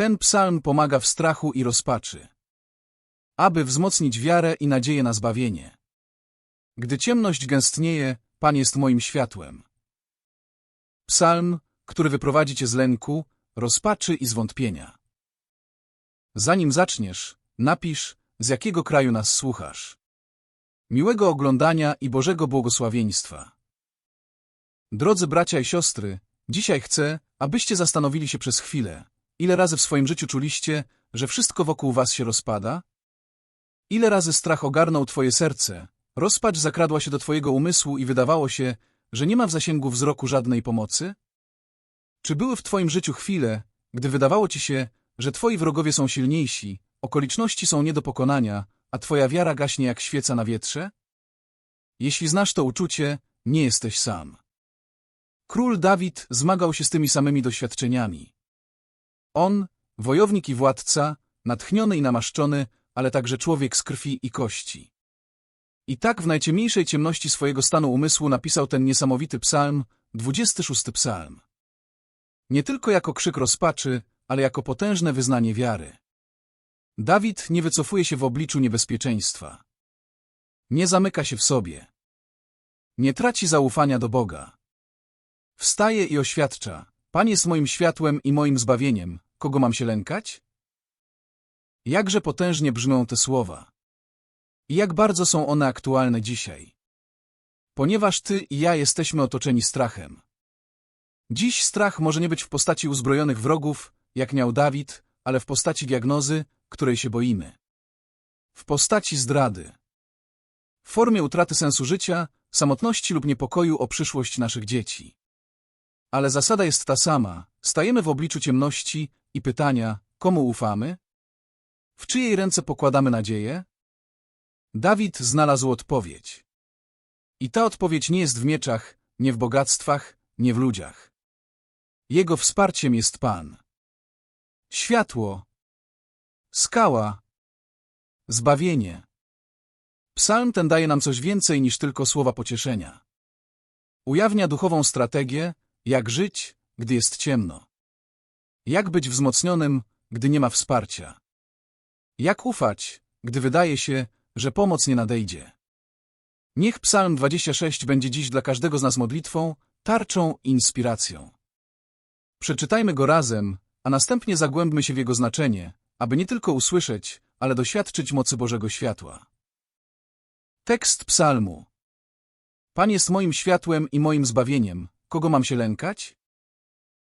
Ten psalm pomaga w strachu i rozpaczy, aby wzmocnić wiarę i nadzieję na zbawienie. Gdy ciemność gęstnieje, Pan jest moim światłem. Psalm, który wyprowadzi cię z lęku, rozpaczy i zwątpienia. Zanim zaczniesz, napisz, z jakiego kraju nas słuchasz. Miłego oglądania i Bożego błogosławieństwa. Drodzy bracia i siostry, dzisiaj chcę, abyście zastanowili się przez chwilę, ile razy w swoim życiu czuliście, że wszystko wokół was się rozpada? Ile razy strach ogarnął twoje serce, rozpacz zakradła się do twojego umysłu i wydawało się, że nie ma w zasięgu wzroku żadnej pomocy? Czy były w twoim życiu chwile, gdy wydawało ci się, że twoi wrogowie są silniejsi, okoliczności są nie do pokonania, a twoja wiara gaśnie jak świeca na wietrze? Jeśli znasz to uczucie, nie jesteś sam. Król Dawid zmagał się z tymi samymi doświadczeniami. On, wojownik i władca, natchniony i namaszczony, ale także człowiek z krwi i kości. I tak w najciemniejszej ciemności swojego stanu umysłu napisał ten niesamowity psalm, 26 psalm. Nie tylko jako krzyk rozpaczy, ale jako potężne wyznanie wiary. Dawid nie wycofuje się w obliczu niebezpieczeństwa. Nie zamyka się w sobie. Nie traci zaufania do Boga. Wstaje i oświadcza, Pan jest moim światłem i moim zbawieniem, kogo mam się lękać? Jakże potężnie brzmią te słowa. I jak bardzo są one aktualne dzisiaj. Ponieważ Ty i ja jesteśmy otoczeni strachem. Dziś strach może nie być w postaci uzbrojonych wrogów, jak miał Dawid, ale w postaci diagnozy, której się boimy. W postaci zdrady. W formie utraty sensu życia, samotności lub niepokoju o przyszłość naszych dzieci. Ale zasada jest ta sama. Stajemy w obliczu ciemności i pytania, komu ufamy? W czyjej ręce pokładamy nadzieję? Dawid znalazł odpowiedź. I ta odpowiedź nie jest w mieczach, nie w bogactwach, nie w ludziach. Jego wsparciem jest Pan. Światło. Skała. Zbawienie. Psalm ten daje nam coś więcej niż tylko słowa pocieszenia. Ujawnia duchową strategię, jak żyć, gdy jest ciemno. Jak być wzmocnionym, gdy nie ma wsparcia. Jak ufać, gdy wydaje się, że pomoc nie nadejdzie. Niech Psalm 26 będzie dziś dla każdego z nas modlitwą, tarczą i inspiracją. Przeczytajmy go razem, a następnie zagłębmy się w jego znaczenie, aby nie tylko usłyszeć, ale doświadczyć mocy Bożego światła. Tekst psalmu Pan jest moim światłem i moim zbawieniem, kogo mam się lękać?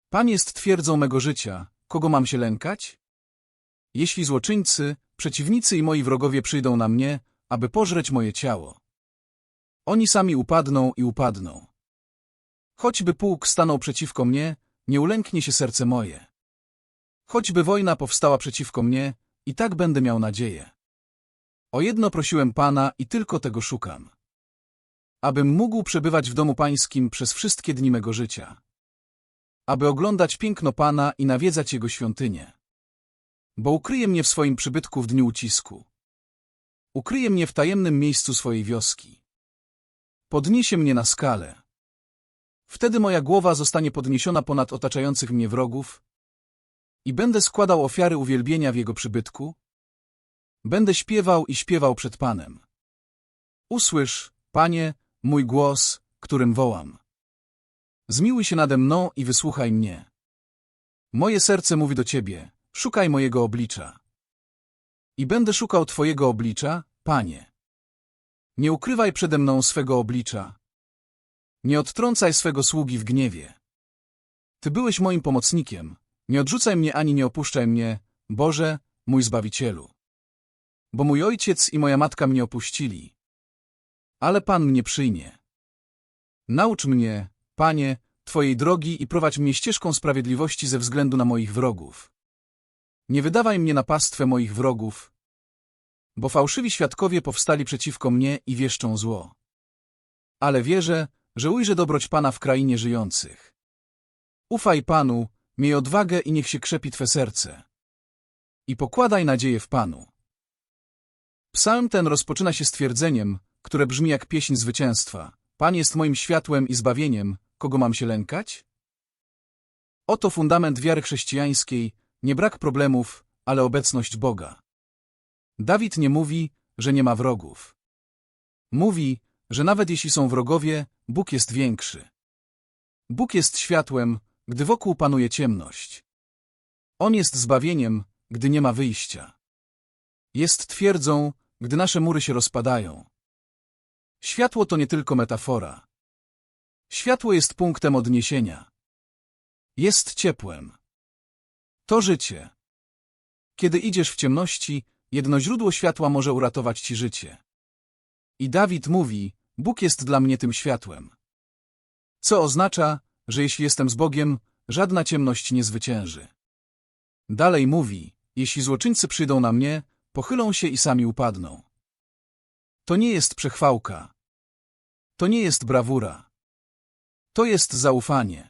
Pan jest twierdzą mego życia, kogo mam się lękać? Jeśli złoczyńcy, przeciwnicy i moi wrogowie przyjdą na mnie, aby pożreć moje ciało. Oni sami upadną i upadną. Choćby pułk stanął przeciwko mnie, nie ulęknie się serce moje. Choćby wojna powstała przeciwko mnie, i tak będę miał nadzieję. O jedno prosiłem Pana i tylko tego szukam. Abym mógł przebywać w domu pańskim przez wszystkie dni mego życia. Aby oglądać piękno Pana i nawiedzać Jego świątynię. Bo ukryje mnie w swoim przybytku w dniu ucisku. Ukryje mnie w tajemnym miejscu swojej wioski. Podniesie mnie na skalę. Wtedy moja głowa zostanie podniesiona ponad otaczających mnie wrogów i będę składał ofiary uwielbienia w Jego przybytku. Będę śpiewał i śpiewał przed Panem. Usłysz, Panie, mój głos, którym wołam. Zmiłuj się nade mną i wysłuchaj mnie. Moje serce mówi do Ciebie, szukaj mojego oblicza. I będę szukał Twojego oblicza, Panie. Nie ukrywaj przede mną swego oblicza. Nie odtrącaj swego sługi w gniewie. Ty byłeś moim pomocnikiem. Nie odrzucaj mnie ani nie opuszczaj mnie, Boże, mój Zbawicielu. Bo mój ojciec i moja matka mnie opuścili. Ale Pan mnie przyjmie. Naucz mnie, Panie, Twojej drogi i prowadź mnie ścieżką sprawiedliwości ze względu na moich wrogów. Nie wydawaj mnie na pastwę moich wrogów, bo fałszywi świadkowie powstali przeciwko mnie i wieszczą zło. Ale wierzę, że ujrzę dobroć Pana w krainie żyjących. Ufaj Panu, miej odwagę i niech się krzepi Twe serce. I pokładaj nadzieję w Panu. Psalm ten rozpoczyna się stwierdzeniem, które brzmi jak pieśń zwycięstwa. Pan jest moim światłem i zbawieniem, kogo mam się lękać? Oto fundament wiary chrześcijańskiej, nie brak problemów, ale obecność Boga. Dawid nie mówi, że nie ma wrogów. Mówi, że nawet jeśli są wrogowie, Bóg jest większy. Bóg jest światłem, gdy wokół panuje ciemność. On jest zbawieniem, gdy nie ma wyjścia. Jest twierdzą, gdy nasze mury się rozpadają. Światło to nie tylko metafora. Światło jest punktem odniesienia. Jest ciepłem. To życie. Kiedy idziesz w ciemności, jedno źródło światła może uratować ci życie. I Dawid mówi, Bóg jest dla mnie tym światłem. Co oznacza, że jeśli jestem z Bogiem, żadna ciemność nie zwycięży. Dalej mówi, jeśli złoczyńcy przyjdą na mnie, pochylą się i sami upadną. To nie jest przechwałka. To nie jest brawura. To jest zaufanie.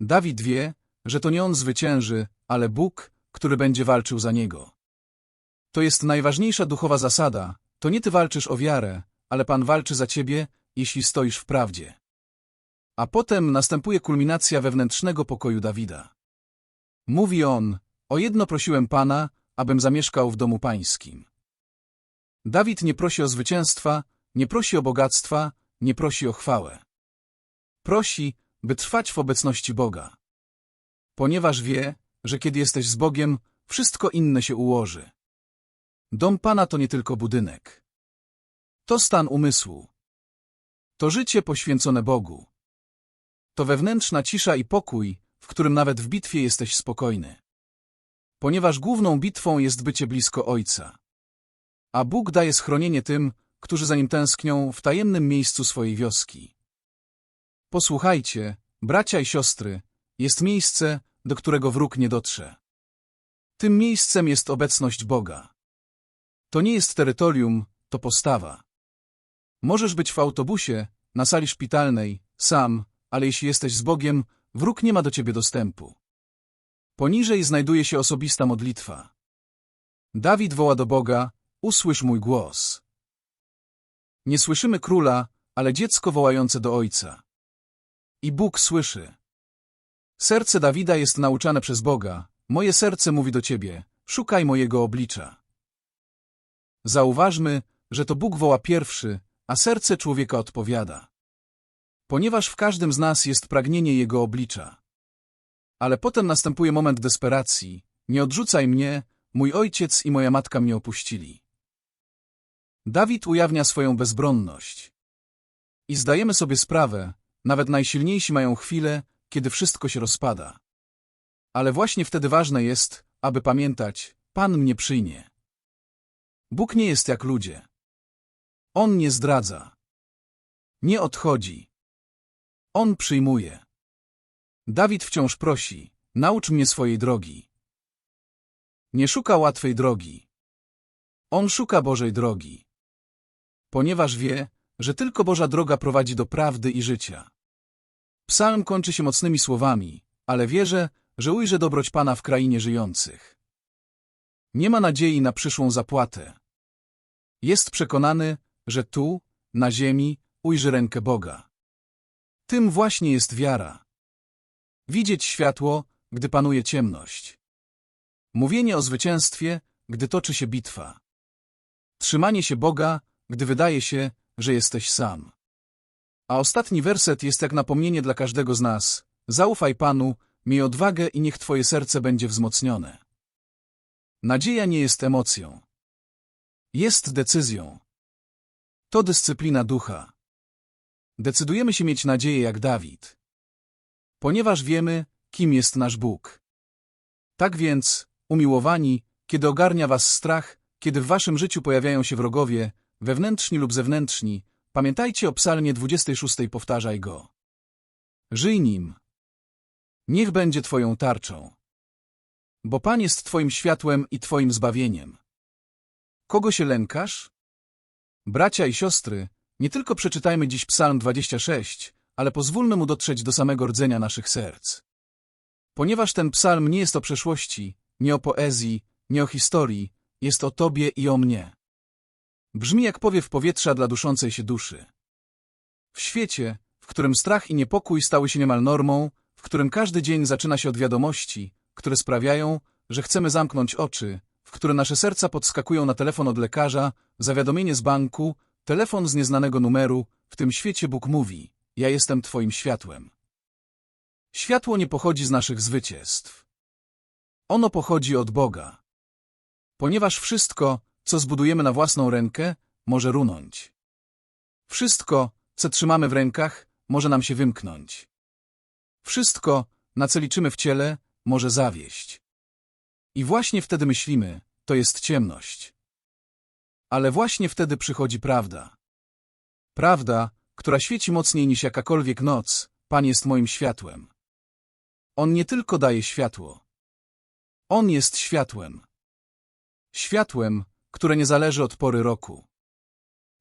Dawid wie, że to nie on zwycięży, ale Bóg, który będzie walczył za niego. To jest najważniejsza duchowa zasada. To nie ty walczysz o wiarę, ale Pan walczy za ciebie, jeśli stoisz w prawdzie. A potem następuje kulminacja wewnętrznego pokoju Dawida. Mówi on, o jedno prosiłem Pana, abym zamieszkał w domu pańskim. Dawid nie prosi o zwycięstwa, nie prosi o bogactwa, nie prosi o chwałę. Prosi, by trwać w obecności Boga. Ponieważ wie, że kiedy jesteś z Bogiem, wszystko inne się ułoży. Dom Pana to nie tylko budynek. To stan umysłu. To życie poświęcone Bogu. To wewnętrzna cisza i pokój, w którym nawet w bitwie jesteś spokojny. Ponieważ główną bitwą jest bycie blisko Ojca. A Bóg daje schronienie tym, którzy za nim tęsknią w tajemnym miejscu swojej wioski. Posłuchajcie, bracia i siostry, jest miejsce, do którego wróg nie dotrze. Tym miejscem jest obecność Boga. To nie jest terytorium, to postawa. Możesz być w autobusie, na sali szpitalnej, sam, ale jeśli jesteś z Bogiem, wróg nie ma do ciebie dostępu. Poniżej znajduje się osobista modlitwa. Dawid woła do Boga, usłysz mój głos. Nie słyszymy króla, ale dziecko wołające do ojca. I Bóg słyszy. Serce Dawida jest nauczane przez Boga. Moje serce mówi do ciebie, szukaj mojego oblicza. Zauważmy, że to Bóg woła pierwszy, a serce człowieka odpowiada. Ponieważ w każdym z nas jest pragnienie Jego oblicza. Ale potem następuje moment desperacji. Nie odrzucaj mnie, mój ojciec i moja matka mnie opuścili. Dawid ujawnia swoją bezbronność. I zdajemy sobie sprawę, nawet najsilniejsi mają chwilę, kiedy wszystko się rozpada. Ale właśnie wtedy ważne jest, aby pamiętać, Pan mnie przyjmie. Bóg nie jest jak ludzie. On nie zdradza. Nie odchodzi. On przyjmuje. Dawid wciąż prosi, naucz mnie swojej drogi. Nie szuka łatwej drogi. On szuka Bożej drogi. Ponieważ wie, że tylko Boża droga prowadzi do prawdy i życia. Psalm kończy się mocnymi słowami, ale wierzę, że ujrzę dobroć Pana w krainie żyjących. Nie ma nadziei na przyszłą zapłatę. Jest przekonany, że tu, na ziemi, ujrzy rękę Boga. Tym właśnie jest wiara. Widzieć światło, gdy panuje ciemność. Mówienie o zwycięstwie, gdy toczy się bitwa. Trzymanie się Boga, gdy wydaje się, że jesteś sam. A ostatni werset jest jak napomnienie dla każdego z nas. Zaufaj Panu, miej odwagę i niech Twoje serce będzie wzmocnione. Nadzieja nie jest emocją. Jest decyzją. To dyscyplina ducha. Decydujemy się mieć nadzieję jak Dawid. Ponieważ wiemy, kim jest nasz Bóg. Tak więc, umiłowani, kiedy ogarnia was strach, kiedy w waszym życiu pojawiają się wrogowie, wewnętrzni lub zewnętrzni, pamiętajcie o psalmie 26, powtarzaj go. Żyj nim. Niech będzie twoją tarczą. Bo Pan jest twoim światłem i twoim zbawieniem. Kogo się lękasz? Bracia i siostry, nie tylko przeczytajmy dziś psalm 26, ale pozwólmy mu dotrzeć do samego rdzenia naszych serc. Ponieważ ten psalm nie jest o przeszłości, nie o poezji, nie o historii, jest o Tobie i o mnie. Brzmi jak powiew powietrza dla duszącej się duszy. W świecie, w którym strach i niepokój stały się niemal normą, w którym każdy dzień zaczyna się od wiadomości, które sprawiają, że chcemy zamknąć oczy, w które nasze serca podskakują na telefon od lekarza, zawiadomienie z banku, telefon z nieznanego numeru. W tym świecie Bóg mówi, ja jestem Twoim światłem. Światło nie pochodzi z naszych zwycięstw. Ono pochodzi od Boga. Ponieważ wszystko, co zbudujemy na własną rękę, może runąć. Wszystko, co trzymamy w rękach, może nam się wymknąć. Wszystko, na co liczymy w ciele, może zawieść. I właśnie wtedy myślimy, to jest ciemność. Ale właśnie wtedy przychodzi prawda. Prawda, która świeci mocniej niż jakakolwiek noc, Pan jest moim światłem. On nie tylko daje światło. On jest światłem. Światłem, które nie zależy od pory roku.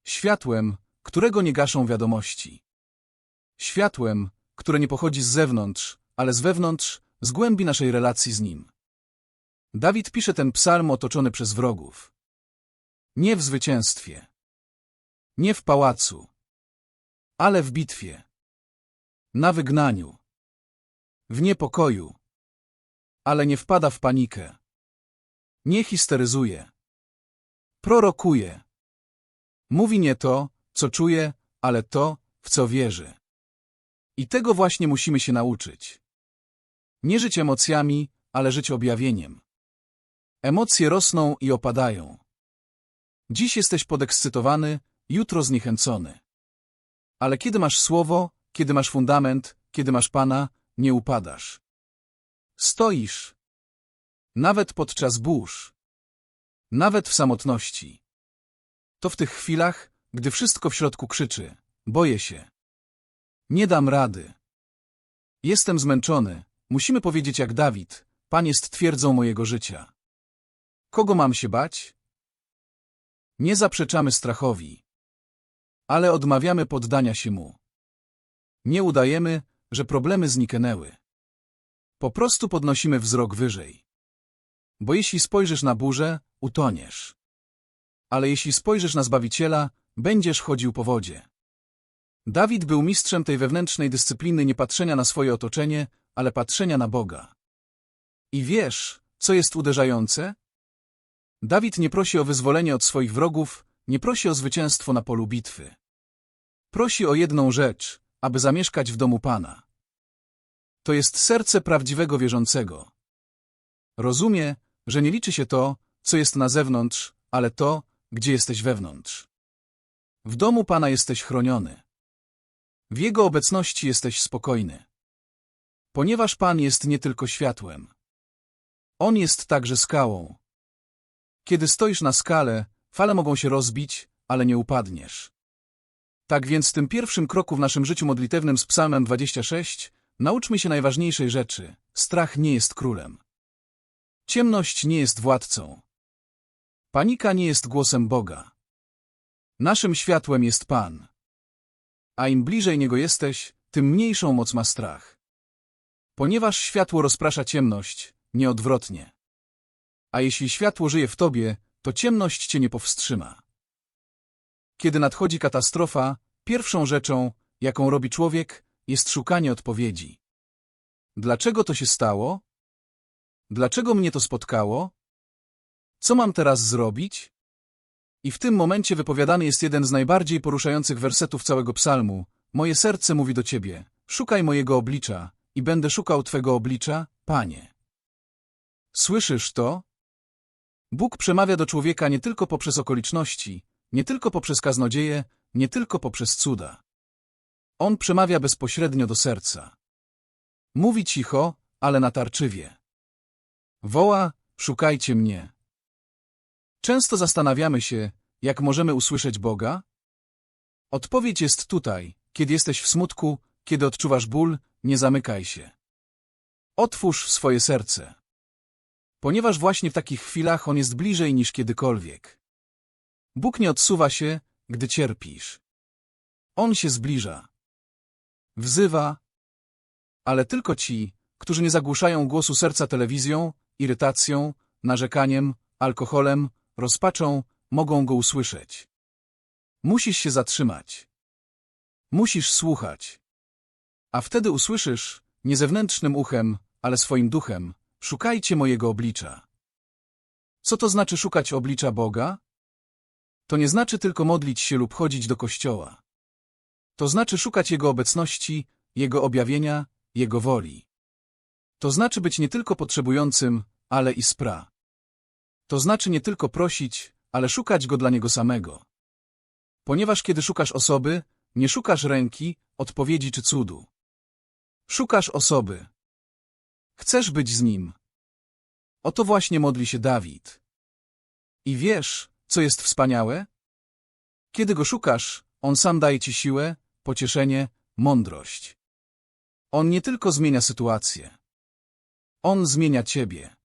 Światłem, którego nie gaszą wiadomości. Światłem, które nie pochodzi z zewnątrz, ale z wewnątrz, z głębi naszej relacji z Nim. Dawid pisze ten psalm otoczony przez wrogów. Nie w zwycięstwie. Nie w pałacu. Ale w bitwie. Na wygnaniu. W niepokoju. Ale nie wpada w panikę. Nie histeryzuje. Prorokuje. Mówi nie to, co czuje, ale to, w co wierzy. I tego właśnie musimy się nauczyć. Nie żyć emocjami, ale żyć objawieniem. Emocje rosną i opadają. Dziś jesteś podekscytowany, jutro zniechęcony. Ale kiedy masz słowo, kiedy masz fundament, kiedy masz Pana, nie upadasz. Stoisz. Nawet podczas burz. Nawet w samotności. To w tych chwilach, gdy wszystko w środku krzyczy. Boję się. Nie dam rady. Jestem zmęczony. Musimy powiedzieć jak Dawid. Pan jest twierdzą mojego życia. Kogo mam się bać? Nie zaprzeczamy strachowi. Ale odmawiamy poddania się mu. Nie udajemy, że problemy zniknęły. Po prostu podnosimy wzrok wyżej. Bo jeśli spojrzysz na burzę, utoniesz. Ale jeśli spojrzysz na Zbawiciela, będziesz chodził po wodzie. Dawid był mistrzem tej wewnętrznej dyscypliny nie patrzenia na swoje otoczenie, ale patrzenia na Boga. I wiesz, co jest uderzające? Dawid nie prosi o wyzwolenie od swoich wrogów, nie prosi o zwycięstwo na polu bitwy. Prosi o jedną rzecz, aby zamieszkać w domu Pana. To jest serce prawdziwego wierzącego. Rozumie, że nie liczy się to, co jest na zewnątrz, ale to, gdzie jesteś wewnątrz. W domu Pana jesteś chroniony. W Jego obecności jesteś spokojny. Ponieważ Pan jest nie tylko światłem. On jest także skałą. Kiedy stoisz na skale, fale mogą się rozbić, ale nie upadniesz. Tak więc w tym pierwszym kroku w naszym życiu modlitewnym z psalmem 26 nauczmy się najważniejszej rzeczy. Strach nie jest królem. Ciemność nie jest władcą. Panika nie jest głosem Boga. Naszym światłem jest Pan. A im bliżej Niego jesteś, tym mniejszą moc ma strach. Ponieważ światło rozprasza ciemność, nieodwrotnie. A jeśli światło żyje w tobie, to ciemność cię nie powstrzyma. Kiedy nadchodzi katastrofa, pierwszą rzeczą, jaką robi człowiek, jest szukanie odpowiedzi. Dlaczego to się stało? Dlaczego mnie to spotkało? Co mam teraz zrobić? I w tym momencie wypowiadany jest jeden z najbardziej poruszających wersetów całego psalmu. Moje serce mówi do Ciebie, szukaj mojego oblicza i będę szukał Twego oblicza, Panie. Słyszysz to? Bóg przemawia do człowieka nie tylko poprzez okoliczności, nie tylko poprzez kaznodzieje, nie tylko poprzez cuda. On przemawia bezpośrednio do serca. Mówi cicho, ale natarczywie. Woła, szukajcie mnie. Często zastanawiamy się, jak możemy usłyszeć Boga? Odpowiedź jest tutaj, kiedy jesteś w smutku, kiedy odczuwasz ból, nie zamykaj się. Otwórz swoje serce. Ponieważ właśnie w takich chwilach On jest bliżej niż kiedykolwiek. Bóg nie odsuwa się, gdy cierpisz. On się zbliża. Wzywa, ale tylko ci, którzy nie zagłuszają głosu serca telewizją, irytacją, narzekaniem, alkoholem, rozpaczą, mogą go usłyszeć. Musisz się zatrzymać. Musisz słuchać. A wtedy usłyszysz, nie zewnętrznym uchem, ale swoim duchem, Szukajcie mojego oblicza. Co to znaczy szukać oblicza Boga? To nie znaczy tylko modlić się lub chodzić do kościoła. To znaczy szukać Jego obecności, Jego objawienia, Jego woli. To znaczy być nie tylko potrzebującym, ale i spra. To znaczy nie tylko prosić, ale szukać Go dla Niego samego. Ponieważ kiedy szukasz osoby, nie szukasz ręki, odpowiedzi czy cudu. Szukasz osoby. Chcesz być z Nim. O to właśnie modli się Dawid. I wiesz, co jest wspaniałe? Kiedy Go szukasz, On sam daje Ci siłę, pocieszenie, mądrość. On nie tylko zmienia sytuację. On zmienia Ciebie.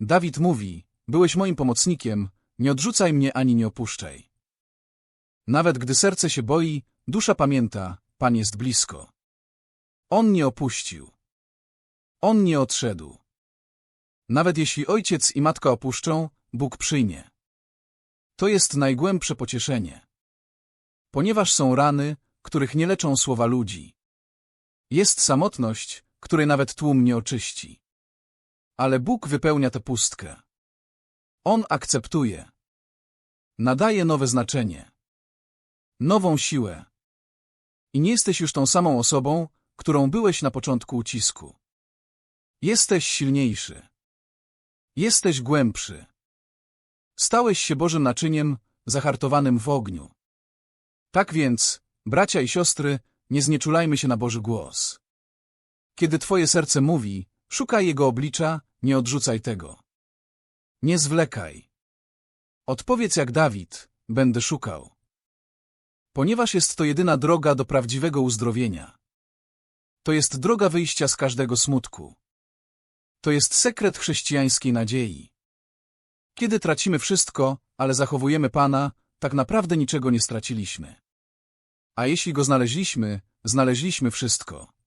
Dawid mówi, byłeś moim pomocnikiem, nie odrzucaj mnie ani nie opuszczaj. Nawet gdy serce się boi, dusza pamięta, Pan jest blisko. On nie opuścił. On nie odszedł. Nawet jeśli ojciec i matka opuszczą, Bóg przyjmie. To jest najgłębsze pocieszenie. Ponieważ są rany, których nie leczą słowa ludzi. Jest samotność, której nawet tłum nie oczyści. Ale Bóg wypełnia tę pustkę. On akceptuje. Nadaje nowe znaczenie. Nową siłę. I nie jesteś już tą samą osobą, którą byłeś na początku ucisku. Jesteś silniejszy. Jesteś głębszy. Stałeś się Bożym naczyniem, zahartowanym w ogniu. Tak więc, bracia i siostry, nie znieczulajmy się na Boży głos. Kiedy Twoje serce mówi, szukaj Jego oblicza, nie odrzucaj tego. Nie zwlekaj. Odpowiedz jak Dawid, będę szukał. Ponieważ jest to jedyna droga do prawdziwego uzdrowienia. To jest droga wyjścia z każdego smutku. To jest sekret chrześcijańskiej nadziei. Kiedy tracimy wszystko, ale zachowujemy Pana, tak naprawdę niczego nie straciliśmy. A jeśli Go znaleźliśmy, znaleźliśmy wszystko.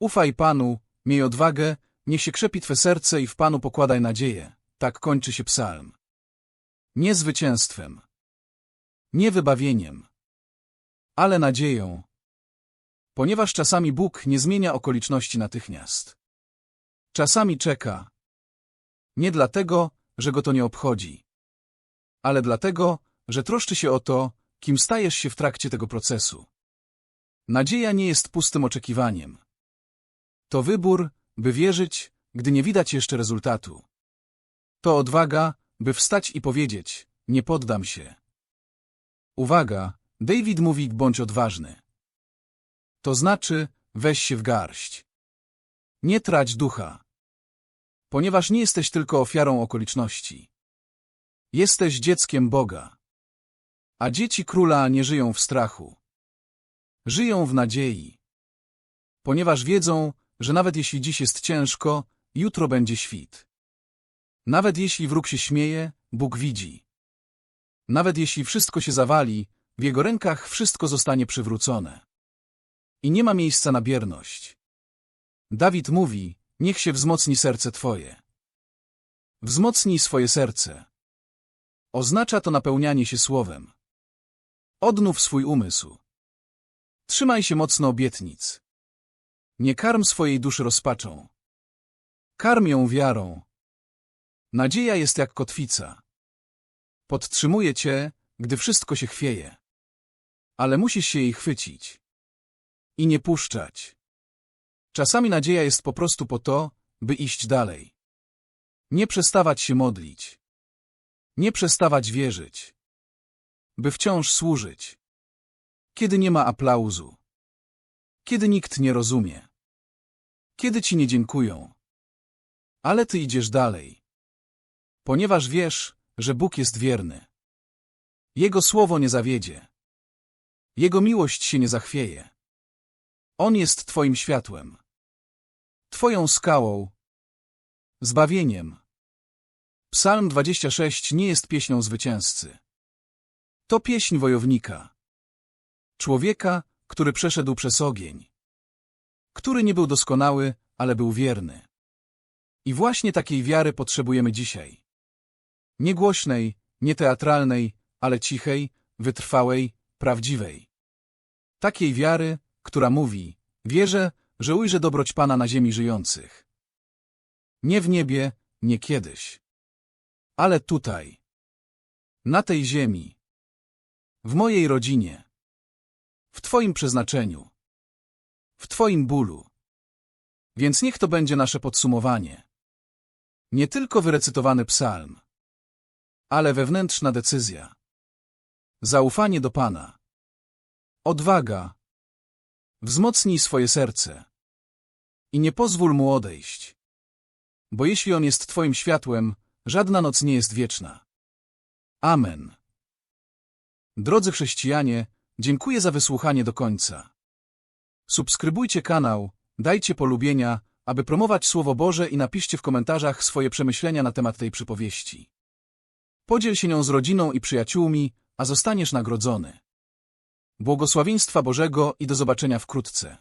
Ufaj Panu, miej odwagę, niech się krzepi Twe serce i w Panu pokładaj nadzieję. Tak kończy się psalm. Nie zwycięstwem. Nie wybawieniem. Ale nadzieją. Ponieważ czasami Bóg nie zmienia okoliczności natychmiast. Czasami czeka. Nie dlatego, że go to nie obchodzi. Ale dlatego, że troszczy się o to, kim stajesz się w trakcie tego procesu. Nadzieja nie jest pustym oczekiwaniem. To wybór, by wierzyć, gdy nie widać jeszcze rezultatu. To odwaga, by wstać i powiedzieć, nie poddam się. Uwaga, David mówi, bądź odważny. To znaczy, weź się w garść. Nie trać ducha. Ponieważ nie jesteś tylko ofiarą okoliczności. Jesteś dzieckiem Boga. A dzieci króla nie żyją w strachu. Żyją w nadziei. Ponieważ wiedzą, że nawet jeśli dziś jest ciężko, jutro będzie świt. Nawet jeśli wróg się śmieje, Bóg widzi. Nawet jeśli wszystko się zawali, w Jego rękach wszystko zostanie przywrócone. I nie ma miejsca na bierność. Dawid mówi, niech się wzmocni serce Twoje. Wzmocnij swoje serce. Oznacza to napełnianie się słowem. Odnów swój umysł. Trzymaj się mocno obietnic. Nie karm swojej duszy rozpaczą. Karm ją wiarą. Nadzieja jest jak kotwica. Podtrzymuje cię, gdy wszystko się chwieje. Ale musisz się jej chwycić. I nie puszczać. Czasami nadzieja jest po prostu po to, by iść dalej. Nie przestawać się modlić. Nie przestawać wierzyć. By wciąż służyć. Kiedy nie ma aplauzu. Kiedy nikt nie rozumie. Kiedy ci nie dziękują. Ale ty idziesz dalej. Ponieważ wiesz, że Bóg jest wierny. Jego słowo nie zawiedzie. Jego miłość się nie zachwieje. On jest Twoim światłem. Twoją skałą. Zbawieniem. Psalm 26 nie jest pieśnią zwycięzcy. To pieśń wojownika. Człowieka, który przeszedł przez ogień. Który nie był doskonały, ale był wierny. I właśnie takiej wiary potrzebujemy dzisiaj. Nie głośnej, nie teatralnej, ale cichej, wytrwałej, prawdziwej. Takiej wiary, która mówi, wierzę, że ujrzę dobroć Pana na ziemi żyjących. Nie w niebie, nie kiedyś. Ale tutaj. Na tej ziemi. W mojej rodzinie. W Twoim przeznaczeniu. W Twoim bólu. Więc niech to będzie nasze podsumowanie. Nie tylko wyrecytowany psalm, ale wewnętrzna decyzja. Zaufanie do Pana. Odwaga. Wzmocnij swoje serce. I nie pozwól mu odejść. Bo jeśli on jest Twoim światłem, żadna noc nie jest wieczna. Amen. Drodzy chrześcijanie, dziękuję za wysłuchanie do końca. Subskrybujcie kanał, dajcie polubienia, aby promować Słowo Boże i napiszcie w komentarzach swoje przemyślenia na temat tej przypowieści. Podziel się nią z rodziną i przyjaciółmi, a zostaniesz nagrodzony. Błogosławieństwa Bożego i do zobaczenia wkrótce.